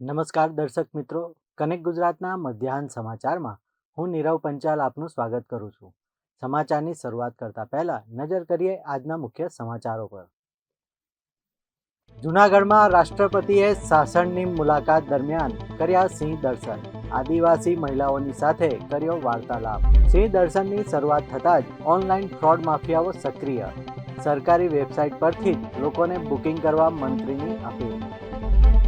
નમસ્કાર દર્શક મિત્રો, કનેક્ટ ગુજરાતના મધ્યાહન સમાચારમાં હું નીરવ પંચાલ આપનું સ્વાગત કરું છું. સમાચારની શરૂઆત કરતા પહેલા નજર કરીએ આજના મુખ્ય સમાચારો પર. જૂનાગઢમાં રાષ્ટ્રપતિએ સાસણની મુલાકાત દરમિયાન કર્યા સિંહ દર્શન. આદિવાસી મહિલાઓની સાથે કર્યો વાર્તાલાપ. સિંહ દર્શનની શરૂઆત થતાં જ ઓનલાઈન ફ્રોડ માફિયાઓ સક્રિય. સરકારી વેબસાઇટ પરથી જ લોકોને બુકિંગ કરવા મંત્રીની અપીલ.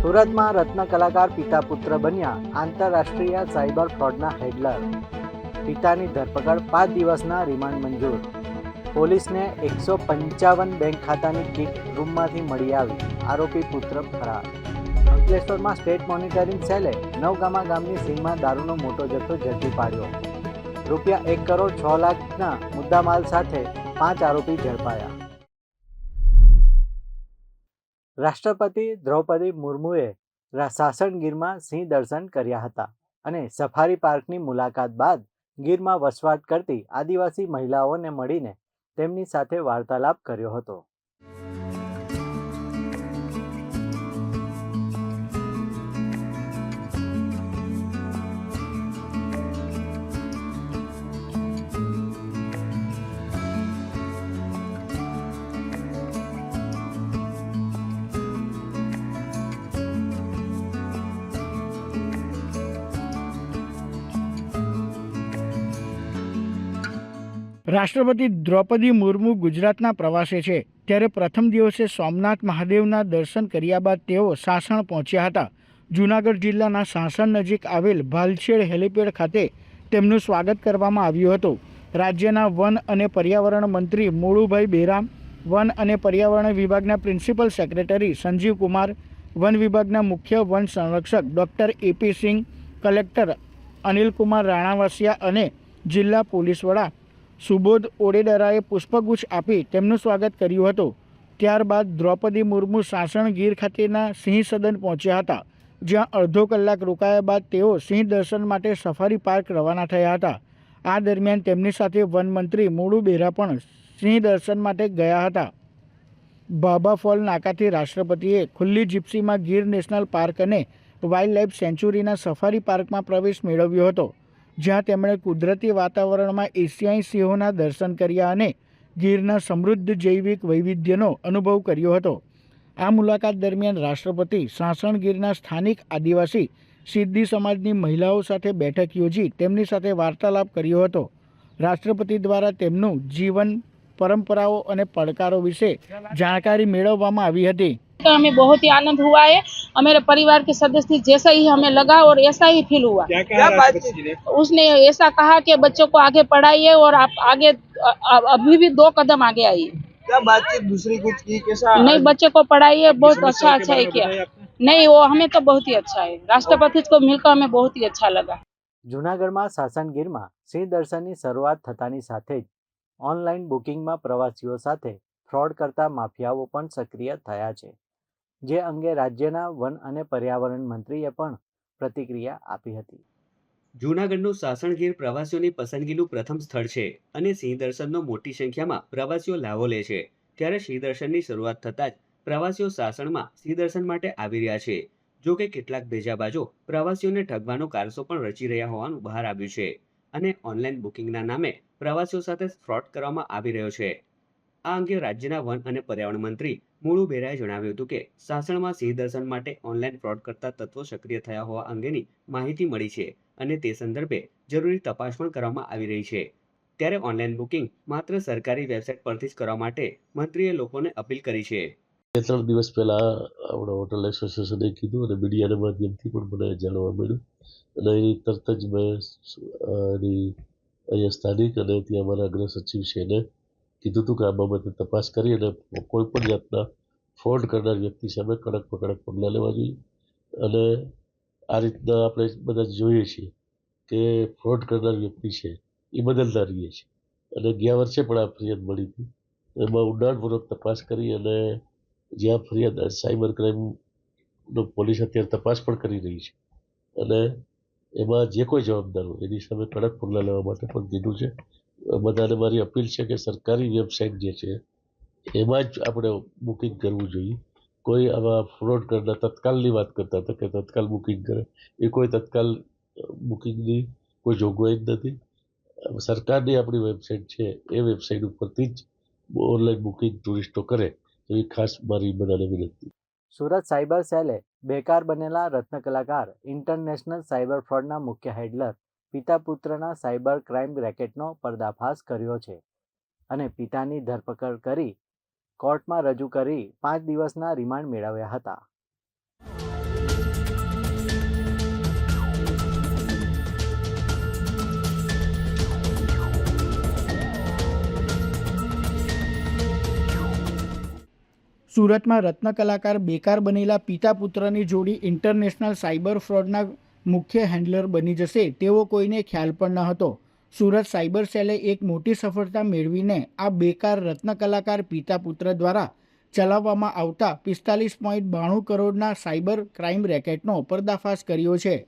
સુરતમાં રત્ન કલાકાર પિતા પુત્ર બન્યા આંતરરાષ્ટ્રીય સાયબર ફ્રોડના હેડલર. પિતાની ધરપકડ પાંચ દિવસના રિમાન્ડ મંજૂર. પોલીસને એકસો પંચાવન બેંક ખાતાની કીટ રૂમમાંથી મળી આવી. આરોપી પુત્ર ફરાર. અંકલેશ્વરમાં સ્ટેટ મોનિટરિંગ સેલે નવગામા ગામની સીમમાં દારૂનો મોટો જથ્થો ઝડપી પાડ્યો. રૂપિયા એક કરોડ છ લાખના મુદ્દામાલ સાથે પાંચ આરોપી ઝડપાયા. રાષ્ટ્રપતિ દ્રૌપદી મુર્મુએ રા- સાસણ ગીરમાં સિંહ દર્શન કર્યા હતા અને સફારી પાર્કની મુલાકાત બાદ ગીરમાં વસવાટ કરતી આદિવાસી મહિલાઓને મળીને તેમની સાથે વાર્તાલાપ કર્યો હતો. રાષ્ટ્રપતિ દ્રૌપદી મુર્મુ ગુજરાતના પ્રવાસે છે. ત્યારે પ્રથમ દિવસે સોમનાથ મહાદેવના દર્શન કર્યા બાદ તેઓ સાસણ પહોંચ્યા હતા. જૂનાગઢ જિલ્લાના સાસણ નજીક આવેલ ભાલછેડ હેલિપેડ ખાતે તેમનું સ્વાગત કરવામાં આવ્યું હતું. રાજ્યના વન અને પર્યાવરણ મંત્રી મોળુભાઈ બેરામ, વન અને પર્યાવરણ વિભાગના પ્રિન્સિપલ સેક્રેટરી સંજીવ કુમાર, વન વિભાગના મુખ્ય વન સંરક્ષક doctor AP Singh, collector Anilkumar Ranavasiya અને જિલ્લા પોલીસ વડા સુબોધ ઓડેદરાએ પુષ્પગુચ્છ આપી તેમનું સ્વાગત કર્યું હતું. ત્યારબાદ દ્રૌપદી મુર્મુ સાસણ ગીર ખાતેના સિંહ સદન પહોંચ્યા હતા, જ્યાં અડધો કલાક રોકાયા બાદ તેઓ સિંહ દર્શન માટે સફારી પાર્ક રવાના થયા હતા. આ દરમિયાન તેમની સાથે વનમંત્રી મોડુ બેરા પણ સિંહ દર્શન માટે ગયા હતા. ભાભા ફોલ નાકાથી રાષ્ટ્રપતિએ ખુલ્લી જીપ્સીમાં ગીર નેશનલ પાર્ક અને વાઇલ્ડ લાઇફ સેન્ચ્યુરીના સફારી પાર્કમાં પ્રવેશ મેળવ્યો હતો. જ્યાં તેમણે કુદરતી વાતાવરણમાં એશિયાઈ સિંહોના દર્શન કર્યા અને ગીરના સમૃદ્ધ જૈવિક વૈવિધ્યનો અનુભવ કર્યો હતો. આ મુલાકાત દરમિયાન રાષ્ટ્રપતિ સાસણ ગીરના સ્થાનિક આદિવાસી સિદ્ધિ સમાજની મહિલાઓ સાથે બેઠક યોજી તેમની સાથે વાર્તાલાપ કર્યો હતો. રાષ્ટ્રપતિ દ્વારા તેમનું જીવન, પરંપરાઓ અને પડકારો વિશે જાણકારી મેળવવામાં આવી હતી. तो हमें बहुत ही आनंद हुआ है और मेरे परिवार के सदस्य जैसा ही हमें लगा और ऐसा ही फील हुआ क्या कहा राष्ट्रपति जी ने उसने ऐसा कहा कि बच्चों को आगे पढ़ाइए और आप आगे अ- अ- अभी भी दो कदम आगे आइए क्या बातचीत दूसरी कुछ की कैसा नहीं बच्चे को पढ़ाइए बहुत समस्याओं अच्छा के अच्छा है बारे में किया बताया आपने? नहीं वो हमें तो बहुत ही अच्छा है राष्ट्रपति को मिलकर हमें बहुत ही अच्छा लगा જૂનાગઢમાં સાસણગીરમાં સિંહ દર્શનની શરૂઆત થતાની સાથે જ ઓનલાઈન બુકિંગમાં પ્રવાસીઓ સાથે ફ્રોડ કરતા માફિયાઓ પણ સક્રિય થયા છે જે અંગે રાજ્યના વન અને પર્યાવરણ મંત્રીએ પણ પ્રતિક્રિયા આપી હતી. જૂનાગઢનું સાસણગીર પ્રવાસીઓની પસંદગીનું પ્રથમ સ્થળ છે અને સિંહ દર્શનનો મોટી સંખ્યામાં પ્રવાસીઓ લાવો લે છે. ત્યારે સિંહ દર્શનની શરૂઆત થતાં જ પ્રવાસીઓ સાસણમાં સિંહ દર્શન માટે આવી રહ્યા છે. જો કે કેટલાક ભેજાબાજો પ્રવાસીઓને ઠગવાનો કારસો પણ રચી રહ્યા હોવાનું બહાર આવ્યું છે અને ઓનલાઈન બુકિંગના નામે પ્રવાસીઓ સાથે ફ્રોડ કરવામાં આવી રહ્યો છે. આ અંગે રાજ્યના વન અને પર્યાવરણ મંત્રી મુળુ બેરાએ જણાવ્યું હતું કે સાસણમાં સિંહ દર્શન માટે ઓનલાઈન ફ્રોડ કરતા તત્વો સક્રિય થયા હોવા અંગેની માહિતી મળી છે અને તે સંદર્ભે જરૂરી તપાસ પણ કરવામાં આવી રહી છે. ત્યારે ઓનલાઈન બુકિંગ માત્ર સરકારી વેબસાઇટ પરથી જ કરવા માટે મંત્રીએ લોકોને અપીલ કરી છે. બે ત્રણ દિવસ પહેલાં આપણા હોટલ એસોસિએશને કીધું અને મીડિયાના માધ્યમથી પણ મને જાણવા મળ્યું. અને તરત જ મેં એની અહીંયા સ્થાનિક અને ત્યાં અમારા અગ્ર સચિવ છે એને કીધું હતું કે આ બાબતે તપાસ કરી અને કોઈ પણ જાતના ફ્રોડ કરનાર વ્યક્તિ સામે કડકમાં કડક પગલાં લેવા જોઈએ. અને આ રીતના આપણે બધા જોઈએ છીએ કે ફ્રોડ કરનાર વ્યક્તિ છે, એ બદલતા રહીએ છીએ અને ગયા વર્ષે પણ આ ફરિયાદ મળી હતી. એમાં ઊંડાણપૂર્વક તપાસ કરી અને જ્યાં ફરિયાદ સાયબર ક્રાઇમનો પોલીસ અત્યારે તપાસ પણ કરી રહી છે. અને એમાં જે કોઈ જવાબદાર હોય એની સામે કડક પગલાં લેવા માટે પણ કીધું છે. બધાને મારી અપીલ છે કે સરકારી વેબસાઇટ જે છે, એમાં જ આપણે બુકિંગ કરવું જોઈએ. કોઈ આવા ફ્રોડ કરતા તત્કાલની વાત કરતા હતા કે તત્કાલ બુકિંગ કરે. એ કોઈ તત્કાલ બુકિંગની કોઈ જોગવાઈ જ નથી. સરકારની આપણી વેબસાઇટ છે, એ વેબસાઇટ ઉપરથી જ ઓનલાઈન બુકિંગ ટુરિસ્ટો કરે, એવી ખાસ મારી બધાને વિનંતી. સુરત સાયબર સેલે બેકાર બનેલા રત્ન કલાકાર, ઇન્ટરનેશનલ સાયબર ફ્રોડના મુખ્ય હેડલર પિતા પુત્રના સાયબર ક્રાઇમ રેકેટનો પર્દાફાશ કર્યો છે અને પિતાની ધરપકડ કરી કોર્ટમાં રજૂ કરી પાંચ દિવસના રિમાન્ડ મેળવ્યા હતા. સુરતમાં રત્ન કલાકાર બેકાર બનેલા પિતા પુત્રની જોડી ઇન્ટરનેશનલ સાયબર ફ્રોડના મુખ્ય હેન્ડલર બની જશે તેવો કોઈને ખ્યાલ પણ ન હતો. સુરત સાયબર સેલે એક મોટી સફળતા મેળવીને આ બેકાર રત્ન કલાકાર પિતા પુત્ર દ્વારા ચલાવવામાં આવતા પિસ્તાલીસ પોઈન્ટ બાણું કરોડના સાયબર ક્રાઇમ રેકેટનો પર્દાફાશ કર્યો છે.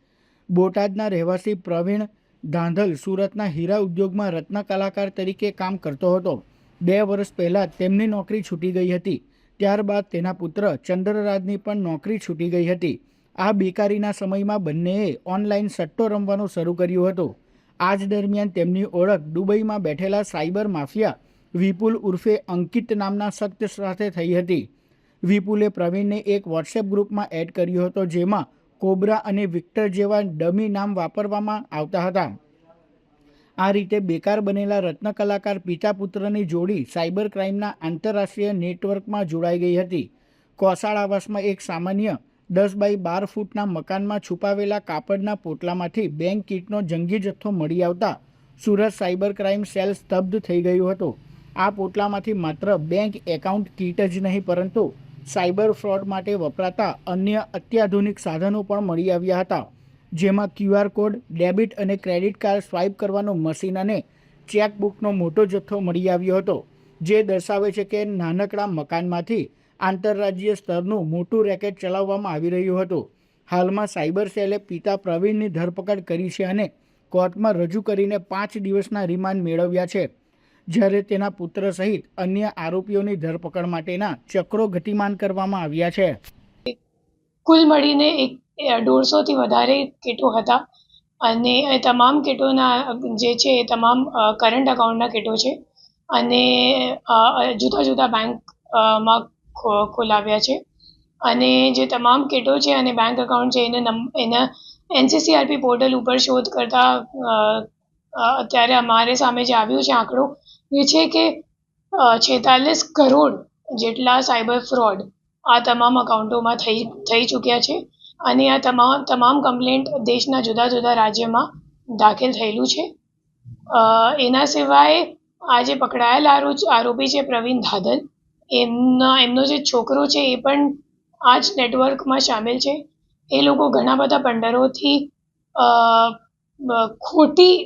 બોટાદના રહેવાસી પ્રવીણ ધાંધલ સુરતના હીરા ઉદ્યોગમાં રત્ન કલાકાર તરીકે કામ કરતો હતો. બે વર્ષ પહેલાં તેમની નોકરી છૂટી ગઈ હતી. ત્યારબાદ તેના પુત્ર ચંદ્રરાજની પણ નોકરી છૂટી ગઈ હતી. આ બેકારીના સમયમાં બંનેએ ઓનલાઈન સટ્ટો રમવાનું શરૂ કર્યું હતું. આ જ દરમિયાન તેમની ઓળખ દુબઈમાં બેઠેલા સાયબર માફિયા વિપુલ ઉર્ફે અંકિત નામના શખ્સ સાથે થઈ હતી. વિપુલે પ્રવીણને એક વોટ્સએપ ગ્રુપમાં એડ કર્યો હતો જેમાં કોબ્રા અને વિક્ટર જેવા ડમી નામ વાપરવામાં આવતા હતા. આ રીતે બેકાર બનેલા રત્ન કલાકાર પિતા પુત્રની જોડી સાયબર ક્રાઇમના આંતરરાષ્ટ્રીય નેટવર્કમાં જોડાઈ ગઈ હતી. કોસાળ આવાસમાં એક સામાન્ય દસ બાય બાર ફૂટના મકાનમાં છુપાવેલા કાપડના પોટલામાંથી બેંક કીટનો જંગી જથ્થો મળી આવતા સુરત સાયબર ક્રાઇમ સેલ સ્તબ્ધ થઈ ગયું હતું. આ પોટલામાંથી માત્ર બેંક એકાઉન્ટ કીટ જ નહીં, પરંતુ સાયબર ફ્રોડ માટે વપરાતા અન્ય અત્યાધુનિક સાધનો પણ મળી આવ્યા હતા. જેમાં ક્યુઆર કોડ, ડેબિટ અને ક્રેડિટ કાર્ડ સ્વાઇપ કરવાનું મશીન અને ચેકબુકનો મોટો જથ્થો મળી આવ્યો હતો. જે દર્શાવે છે કે નાનકડા મકાનમાંથી આંતરરાજ્ય સ્તરનું મોટું રેકેટ ચલાવવામાં આવી રહ્યું હતું. હાલમાં સાયબર સેલે પિતા પ્રવીણની ધરપકડ કરી છે અને કોર્ટમાં રજૂ કરીને પાંચ દિવસના રિમાન્ડ મેળવ્યા છે. જ્યારે તેના પુત્ર સહિત અન્ય આરોપીઓની ધરપકડ માટેના ચક્રો ગતિમાન કરવામાં આવ્યા છે. કુલ મળીને એક દોઢસોથી વધારે કેટો હતા અને એ તમામ કેટોના, જે છે એ તમામ કરંટ અકાઉન્ટના કેટો છે. અને જુદા જુદા બેંકમાં ખો- ખોલાવ્યા છે. અને જે તમામ કીટો છે અને બેંક અકાઉન્ટ છે, એને એના એનસીસીઆરપી પોર્ટલ ઉપર શોધ કરતા અત્યારે અમારે સામે જે આવ્યું છે આંકડો, એ છે કે છેતાલીસ કરોડ જેટલા સાયબર ફ્રોડ આ તમામ અકાઉન્ટોમાં થઈ થઈ ચૂક્યા છે. અને આ તમામ તમામ કમ્પ્લેન્ટ દેશના જુદા જુદા રાજ્યમાં દાખલ થયેલું છે. એના સિવાય આજે પકડાયેલા પકડાયેલ આરો- આરોપી છે પ્રવીણ ધાદલ. એમના, એમનો જે છોકરો છે એ પણ આ જ નેટવર્કમાં સામેલ છે. એ લોકો ઘણા બધા પંડરોથી ખોટી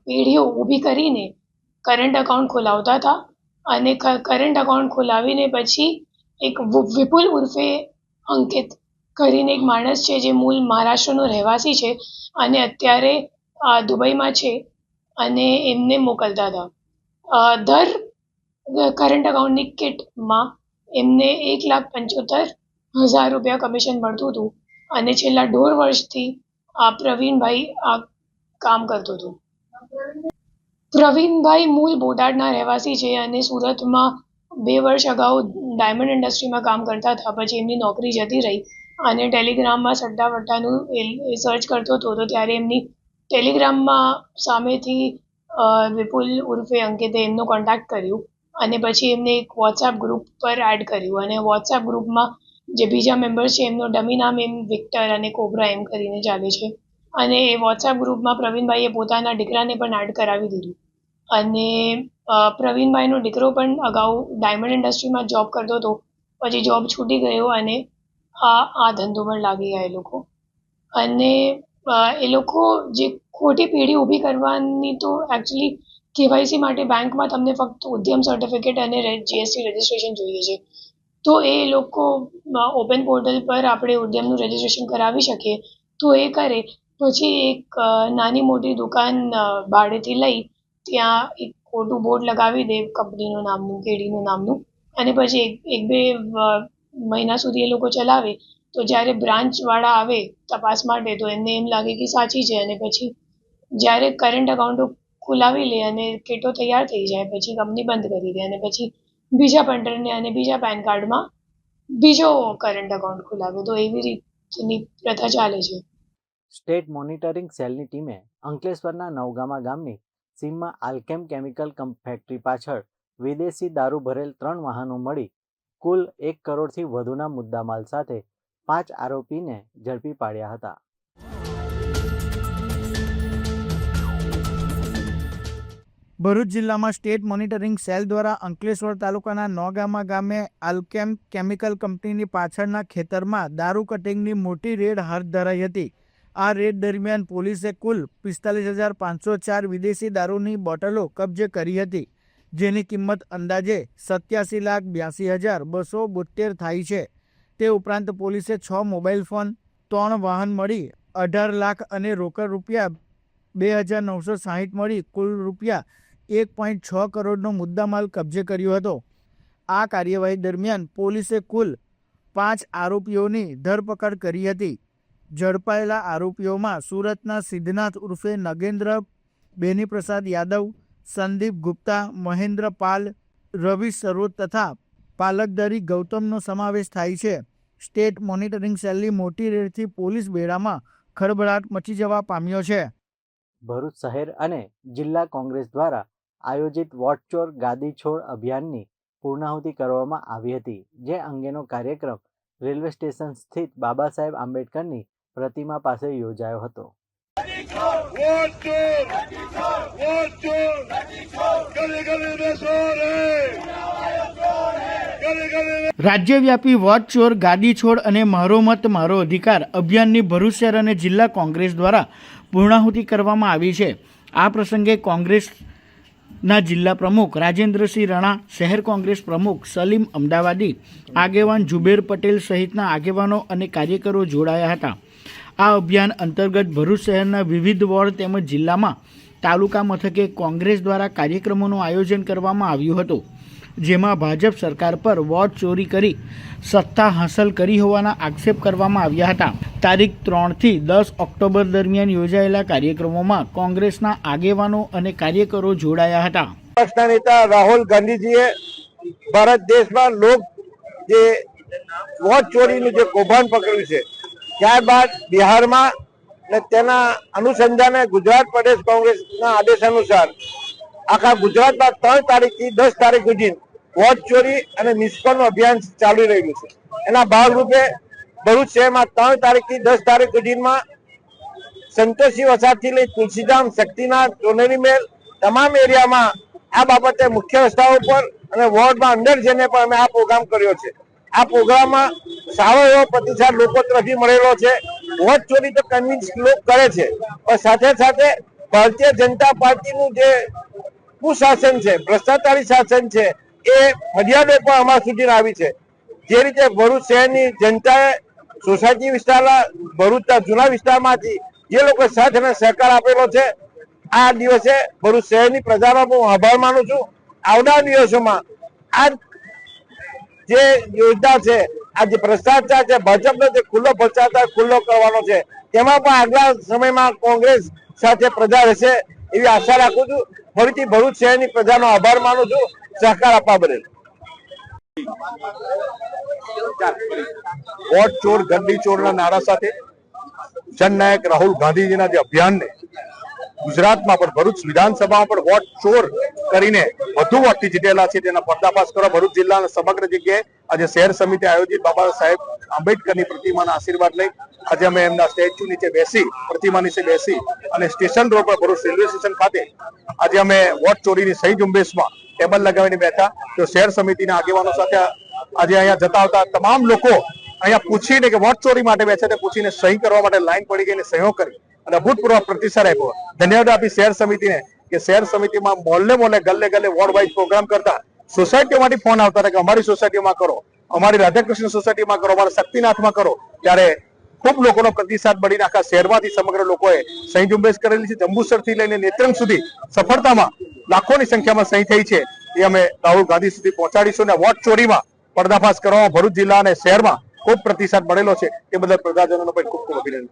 પેઢીઓ ઊભી કરીને કરંટ અકાઉન્ટ ખોલાવતા હતા અને કરંટ અકાઉન્ટ ખોલાવીને પછી એક વિપુલ ઉર્ફે અંકિત કરીને એક માણસ છે જે મૂળ મહારાષ્ટ્રનો રહેવાસી છે અને અત્યારે દુબઈમાં છે અને એમને મોકલતા હતા. દર કરંટ અકાઉન્ટની કિટમાં એમને એક લાખ પંચોતેર હજાર રૂપિયા કમિશન મળતું હતું. અને છેલ્લા દોઢ વર્ષથી આ પ્રવીણભાઈ આ કામ કરતો હતો. પ્રવીણભાઈ મૂળ બોટાદના રહેવાસી છે અને સુરતમાં બે વર્ષ અગાઉ ડાયમંડ ઇન્ડસ્ટ્રીમાં કામ કરતા હતા. પછી એમની નોકરી જતી રહી અને ટેલિગ્રામમાં સટ્ટા વટ્ટાનું એ સર્ચ કરતો હતો, તો ત્યારે એમની ટેલિગ્રામમાં સામેથી વિપુલ ઉર્ફે અંકિતે એમનો કોન્ટેક્ટ કર્યું. અને પછી એમને એક વોટ્સએપ ગ્રુપ પર એડ કર્યું. અને વોટ્સએપ ગ્રુપમાં જે બીજા મેમ્બર છે, એમનો ડમી નામ એમ વિક્ટર અને કોબ્રા એમ કરીને ચાલે છે. અને એ વોટ્સએપ ગ્રુપમાં પ્રવીણભાઈએ પોતાના દીકરાને પણ એડ કરાવી દીધું. અને પ્રવીણભાઈનો દીકરો પણ અગાઉ ડાયમંડ ઇન્ડસ્ટ્રીમાં જોબ કરતો હતો. પછી જોબ છૂટી ગયો અને આ આ ધંધોમાં લાગી ગયા એ લોકો. અને એ લોકો જે ખોટી પેઢી ઊભી કરવાની તો એકચ્યુઅલી કેવાયસી માટે બેંકમાં તમને ફક્ત ઉદ્યમ સર્ટિફિકેટ અને જીએસટી રજિસ્ટ્રેશન જોઈએ છે. તો એ લોકો ઓપન પોર્ટલ પર આપણે ઉદ્યમનું રજિસ્ટ્રેશન કરાવી શકીએ. તો એ કરે. પછી એક નાની મોટી દુકાન ભાડેથી લઈ ત્યાં એક ખોટું બોર્ડ લગાવી દે, કંપનીનું નામનું, કેડીનું નામનું. અને પછી એક એક બે મહિના સુધી એ લોકો ચલાવે. તો જ્યારે બ્રાન્ચવાળા આવે તપાસ માટે, તો એમને એમ લાગે કે સાચી છે. અને પછી જ્યારે કરંટ અકાઉન્ટો ખોલાવી લે અને કીટો તૈયાર થઈ જાય, પછી કંપની બંધ કરી દે અને પછી બીજા પંટરને અને બીજા પેન કાર્ડમાં બીજો કરંટ અકાઉન્ટ ખોલાવે. તો એવી રીતની પ્રથા ચાલે છે. સ્ટેટ મોનિટરિંગ સેલની ટીમે અંકલેશ્વરના નવગામા ગામની સીમમાં આલ્કેમ કેમિકલ ફેક્ટરી પાછળ વિદેશી દારૂ ભરેલ ત્રણ વાહનો મળી કુલ એક કરોડથી વધુના મુદ્દામાલ સાથે પાંચ આરોપીને ઝડપી પાડ્યા હતા. ભરૂચ જિલ્લામાં સ્ટેટ મોનિટરિંગ સેલ દ્વારા અંકલેશ્વર તાલુકાના નોગામા ગામે આલ્કેમ કેમિકલ કંપનીની પાછળના ખેતરમાં દારૂ કટિંગની મોટી રેડ હાથ ધરાઈ હતી. આ રેડ દરમિયાન પોલીસે કુલ પિસ્તાલીસ હજાર પાંચસો ચાર વિદેશી દારૂની બોટલો કબજે કરી હતી, જેની કિંમત અંદાજે સત્યાસી લાખ બ્યાસી હજાર બસો બોતેર થાય છે. તે ઉપરાંત પોલીસે છ મોબાઈલ ફોન, ત્રણ વાહન મળી, અઢાર લાખ અને રોકડ રૂપિયા બે હજાર નવસો સાહીઠ મળી કુલ રૂપિયા એક પોઈન્ટ છ કરોડનો મુદ્દામાલ કબજે કર્યો હતો. આ કાર્યવાહી દરમિયાન પોલીસે કુલ પાંચ આરોપીઓની ધરપકડ કરી હતી. ઝડપાયેલા આરોપીઓમાં સુરતના સિદ્ધનાથ ઉર્ફે નગેન્દ્ર, બેનીપ્રસાદ યાદવ, સંદીપ ગુપ્તા, મહેન્દ્ર પાલ, રવિ સરોદ તથા પાલકદરી ગૌતમનો સમાવેશ થાય છે. સ્ટેટ મોનિટરિંગ સેલની મોટી રેડથી પોલીસ બેડામાં ખળભળાટ મચી જવા પામ્યો છે. ભરૂચ શહેર અને જિલ્લા કોંગ્રેસ દ્વારા આયોજિત વોટચોર ગાદી છોડ અભિયાનની પૂર્ણાહુતિ કરવામાં આવી હતી, જે અંગેનો કાર્યક્રમ રેલવે સ્ટેશન સ્થિત બાબા સાહેબ આંબેડકરની પ્રતિમા પાસે યોજાયો હતો. રાજ્યવ્યાપી વોટ ચોર ગાદી છોડ અને મારો મત, મારો અધિકાર અભિયાનની ભરૂચ શહેર અને જિલ્લા કોંગ્રેસ દ્વારા પૂર્ણાહુતિ કરવામાં આવી છે. આ પ્રસંગે કોંગ્રેસ કોંગ્રેસના જિલ્લા પ્રમુખ રાજેન્દ્રસિંહ રણા, શહેર કોંગ્રેસ પ્રમુખ સલીમ અમદાવાદી, આગેવાન જુબેર પટેલ સહિતના આગેવાનો અને કાર્યકરો જોડાયા હતા. આ અભિયાન અંતર્ગત ભરૂચ શહેરના વિવિધ વોર્ડ તેમજ જિલ્લામાં તાલુકા મથકે કોંગ્રેસ દ્વારા કાર્યક્રમોનું આયોજન કરવામાં આવ્યું હતું. જેમાં ભાજપ સરકાર પર વોટ ચોરી કરી સત્તા હાંસલ કરી હોવાના આક્ષેપ કરવામાં આવ્યા હતા. તારીખ ત્રણથી દસ ઓક્ટોબર દરમિયાન યોજાયેલા કાર્યક્રમોમાં કોંગ્રેસના આગેવાનો અને કાર્યકરો જોડાયા હતા. પક્ષના નેતા રાહુલ ગાંધીજીએ ભારત દેશમાં લોક જે વોટ ચોરીનું જે કૌભાંડ પકડ્યું છે, ત્યારબાદ બિહારમાં ને તેના અનુસંધાને ગુજરાત પ્રદેશ કોંગ્રેસના આદેશ અનુસાર આખા ગુજરાતમાં ત્રણ તારીખથી દસ તારીખ સુધી વોટ ચોરી અને નિષ્ફળ અભિયાન ચાલી રહ્યું છે. એના ભાગરૂપે ભરૂચ શહેરમાં ત્રણ તારીખથી દસ તારીખ સુધીમાં સંતોષી વસાહતથી લઈ તુલસીધામ શક્તિનાથ સોનેરી મેલ તમામ એરિયામાં આ બાબતે મુખ્ય રસ્તાઓ પર અને વોર્ડમાં અંદર જઈને પણ અમે આ પ્રોગ્રામ કર્યો છે. આ પ્રોગ્રામમાં સારો એવો પ્રતિસાદ લોકો તરફથી મળેલો છે. વોટ ચોરી તો કન્વિન્સ લોક કરે છે. પણ સાથે સાથે ભારતીય જનતા પાર્ટીનું જે કુશાસન છે, ભ્રષ્ટાચારી શાસન છે એ ફરિયાદો પણ અમારા સુધી આવી છે. જે રીતે ભરૂચ શહેરની જનતાએ સોસાયટી વિસ્તારના ભરૂચના જૂના વિસ્તારમાંથી જે લોકો સાથ અને સહકાર આપેલો છે, આ દિવસે ભરૂચ શહેરની પ્રજાનો હું આભાર માનું છું. આવનાર દિવસોમાં આ જે યોજના છે, આ જે ભ્રષ્ટાચાર છે, ભાજપનો જે ખુલ્લો ભ્રષ્ટાચાર ખુલ્લો કરવાનો છે, તેમાં પણ આગલા સમયમાં કોંગ્રેસ સાથે પ્રજા રહેશે એવી આશા રાખું છું. ફરીથી ભરૂચ શહેરની પ્રજાનો આભાર માનું છું. સહકાર આપવા બદલ. વોટ ચોર, ગંદી ચોરના નારા સાથે જનનાયક રાહુલ ગાંધીજીના જે અભિયાનને ગુજરાતમાં પણ ભરૂચ વિધાનસભામાં પણ વોટ ચોર કરીને વધુ વોટથી જીતેલા છે તેના પર્દાફાશ કરવા ભરૂચ જિલ્લાના સમગ્ર જગ્યાએ આજે શહેર સમિતિ આયોજિત. બાબા સાહેબ આંબેડકરની પ્રતિમાના આશીર્વાદ લઈ આજે અમે એમના સ્ટેચ્યુ નીચે બેસી, પ્રતિમા નીચે બેસી અને સ્ટેશન રોડ પર ભરૂચ રેલવે સ્ટેશન ખાતે આજે અમે વોટ ચોરીની સહી ઝુંબેશમાં ટેબલ લગાવીને બેઠા. તો શહેર સમિતિના આગેવાનો સાથે આજે અહીંયા જતા આવતા તમામ લોકો અહીંયા પૂછીને કે વોટ ચોરી માટે બેસે તે પૂછીને સહી કરવા માટે લાઈન પડી ગઈ સહયોગ કરી. અને અભૂતપૂર્વ પ્રતિસાદ આપ્યો. ધન્યવાદ આપી શહેર સમિતિને કે શહેર સમિતિમાં મોલ્લે મોલ્લે ગલ્લે ગલ્લે વોર્ડ વાઇઝ પ્રોગ્રામ કરતા સોસાયટીઓમાંથી ફોન આવતા હતા કે અમારી સોસાયટીમાં કરો, અમારી રાધાકૃષ્ણ સોસાયટીમાં કરો, અમારા શક્તિનાથમાં કરો. ત્યારે ખૂબ લોકોનો પ્રતિસાદ મળીને આખા શહેરમાંથી સમગ્ર લોકોએ સહી ઝુંબેશ કરેલી છે. જંબુસરથી લઈને નેત્રંગ સુધી સફળતામાં લાખોની સંખ્યામાં સહી થઈ છે. એ અમે રાહુલ ગાંધી સુધી પહોંચાડીશું અને વોટ ચોરીમાં પર્દાફાશ કરવામાં ભરૂચ જિલ્લા અને શહેરમાં ખૂબ પ્રતિસાદ મળેલો છે. એ બદલ પ્રજાજનોનો પણ ખૂબ ખૂબ અભિનંદન.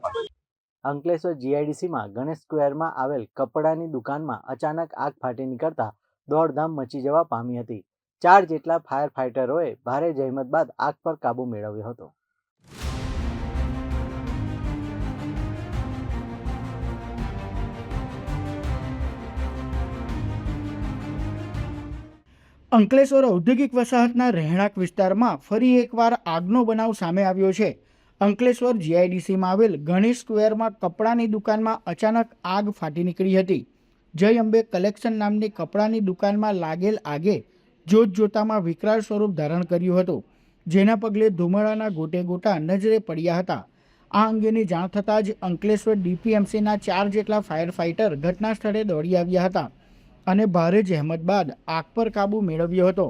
અંકલેશ્વર જીઆઈડીસીમાં ગણેશ સ્ક્વેરમાં આવેલ કપડાની દુકાનમાં અચાનક આગ ફાટી નીકળતા દોડધામ મચી જવા પામી હતી. ચાર જેટલા ફાયર ફાઇટરોએ ભારે જહેમત બાદ આગ પર કાબૂ મેળવ્યો હતો. અંકલેશ્વર ઔદ્યોગિક વસાહતના રહેણાંક વિસ્તારમાં ફરી એકવાર આગનો બનાવ સામે આવ્યો છે. અંકલેશ્વર જીઆઈડીસીમાં આવેલ ગણેશ સ્ક્વેરમાં કપડાની દુકાનમાં અચાનક આગ ફાટી નીકળી હતી. જય અંબે કલેક્શન નામની કપડાની દુકાનમાં લાગેલ આગે જોત જોતામાં વિકરાળ સ્વરૂપ ધારણ કર્યું હતું. જેના પગલે ધુમાડાના ગોટે ગોટા નજરે પડ્યા હતા. આ અંગેની જાણ થતાં જ અંકલેશ્વર ડીપીએમસીના ચાર જેટલા ફાયર ફાઇટર ઘટના સ્થળે દોડી આવ્યા હતા. અને ભારે જહેમત બાદ આગ પર કાબૂ મેળવ્યો હતો.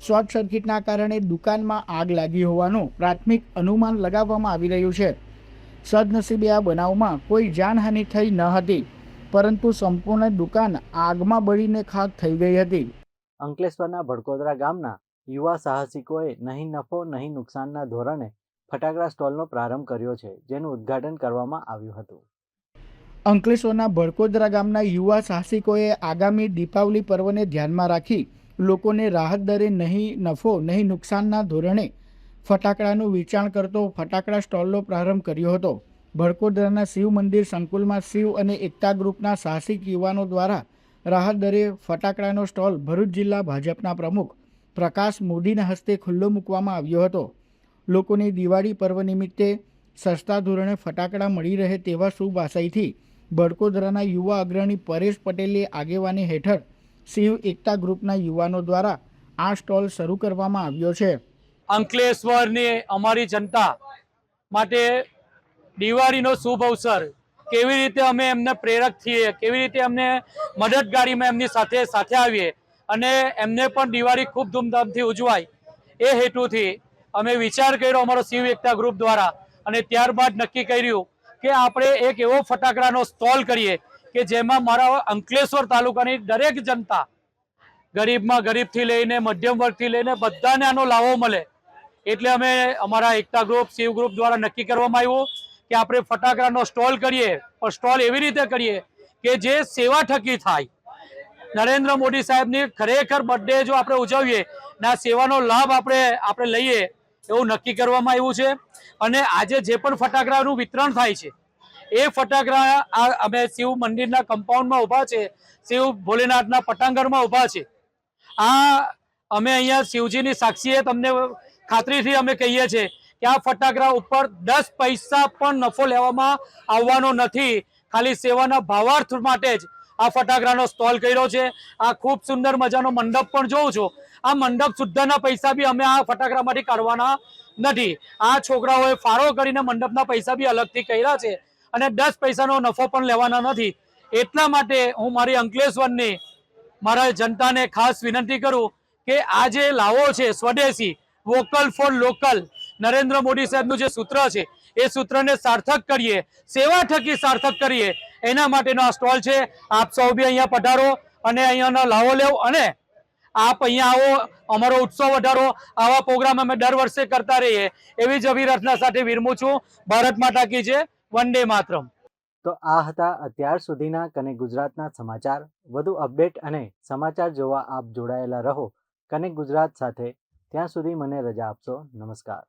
શોર્ટ સર્કિટના કારણે દુકાનમાં આગ લાગી હોવાનું પ્રાથમિક અનુમાન લગાવવામાં આવી રહ્યું છે. સદનસીબે આ બનાવમાં કોઈ જાનહાનિ થઈ ન હતી, પરંતુ સંપૂર્ણ દુકાન આગમાં બળીને ખાક થઈ ગઈ હતી. અંકલેશ્વરના ભડકોદરા ગામના યુવા સાહસિકોએ નહીં નફો, નહીં નુકસાનના ધોરણે ફટાકડા સ્ટોલનો પ્રારંભ કર્યો છે, જેનું ઉદ્ઘાટન કરવામાં આવ્યું હતું. અંકલેશ્વરના ભડકોદરા ગામના યુવા સાહસિકોએ આગામી દીપાવલી પર્વને ધ્યાનમાં રાખી લોકોને રાહત દરે નહીં નફો, નહીં નુકસાનના ધોરણે ફટાકડાનું વેચાણ કરતો ફટાકડા સ્ટોલનો પ્રારંભ કર્યો હતો. ભડકોદરાના શિવ મંદિર સંકુલમાં શિવ અને એકતા ગ્રુપના સાહસિક યુવાનો દ્વારા રાહત દરે ફટાકડાનો સ્ટોલ ભરૂચ જિલ્લા ભાજપના પ્રમુખ પ્રકાશ મોદીના હસ્તે ખુલ્લો મૂકવામાં આવ્યો હતો. લોકોને દિવાળી પર્વ નિમિત્તે સસ્તા ધોરણે ફટાકડા મળી રહે તેવા શુભ આશયથી બડકોદરાના યુવા અગ્રણી પરેશ પટેલની આગેવાની હેઠળ શિવ એકતા ગ્રુપના યુવાનો દ્વારા આ સ્ટોલ શરૂ કરવામાં આવ્યો છે. અંકલેશ્વરની અમારી જનતા માટે દિવાળીનો શુભ અવસર. કેવી રીતે અમે એમને પ્રેરક થઈએ, કેવી રીતે અમને મદદગારીમાં એમની સાથે સાથે આવીએ અને એમને પણ દિવાળી ખૂબ ધૂમધામથી ઉજવાય એ હેતુથી અમે વિચાર કર્યો અમારો શિવ એકતા ગ્રુપ દ્વારા અને ત્યારબાદ નક્કી કર્યું કે આપણે એક એવો ફટાકડાનો સ્ટોલ કરીએ કે જેમાં મારા અંકલેશ્વર તાલુકાની દરેક જનતા ગરીબમાં ગરીબથી લઈને મધ્યમ વર્ગથી લઈને બધાને આનો લાવો મળે. એટલે અમે અમારા એકતા ગ્રુપ શિવ ગ્રુપ દ્વારા નક્કી કરવામાં આવ્યું કે આપણે ફટાકડાનો સ્ટોલ કરીએ, પણ સ્ટોલ એવી રીતે કરીએ કે જે સેવા થકી થાય. નરેન્દ્ર મોદી સાહેબની ખરેખર બર્થડે જો આપણે ઉજવીએ, ના સેવાનો લાભ આપણે આપણે લઈએ એવું નક્કી કરવામાં આવ્યું છે. અને આજે જે પણ ફટાકડાનું વિતરણ થાય છે, એ ફટાકડા અમે શિવ મંદિરના કમ્પાઉન્ડમાં ઊભા છે, શિવ ભોલેનાથના પટાંગણમાં ઊભા છે. આ અમે અહીંયા શિવજીની સાક્ષીએ તમને ખાતરીથી અમે કહીએ છીએ કે આ ફટાકડા ઉપર દસ પૈસા પણ નફો લેવામાં આવવાનો નથી. ખાલી સેવાના ભાવાર્થ માટે જ આ ફટાકડાનો સ્ટોલ કર્યો છે. આ ખૂબ સુંદર મજાનો મંડપ પણ જોઉં છું. આ મંડપ સુધ્ધાના પૈસા બી અમે આ ફટાકડામાંથી કાઢવાના નથી. આ છોકરાઓએ ફાળો કરીને મંડપના પૈસા બી અલગથી કર્યા છે અને દસ પૈસાનો નફો પણ લેવાના નથી. એટલા માટે હું મારી અંકલેશ્વરની મારા જનતાને ખાસ વિનંતી કરું કે આ જે લાવો છે સ્વદેશી, vocal for local, Narendra Modi સાહેબનું જે સૂત્ર છે, એ સૂત્રને સાર્થક કરીએ, સેવા થકી સાર્થક કરીએ, એના માટેનો આ સ્ટોલ છે. આપ સૌ બી અહીંયા પધારો અને અહીંયાનો લાવો લેવો અને આપ અહીંયા આવો, અમારો ઉત્સવ વધારો, આવા પ્રોગ્રામ અમે દર વર્ષે કરતા રહીએ. એવી જ અભિરચના સાથે વિરમું છું. ભારત માતા કી છે વંદે માતરમ. તો આ હતા અત્યાર સુધીના કનેક્ટ ગુજરાતના સમાચાર. વધુ અપડેટ અને સમાચાર જોવા આપ જોડાયેલા રહો. કનેક્ટ ગુજરાત સાથે. ત્યાં સુધી મને રજા આપશો. નમસ્કાર.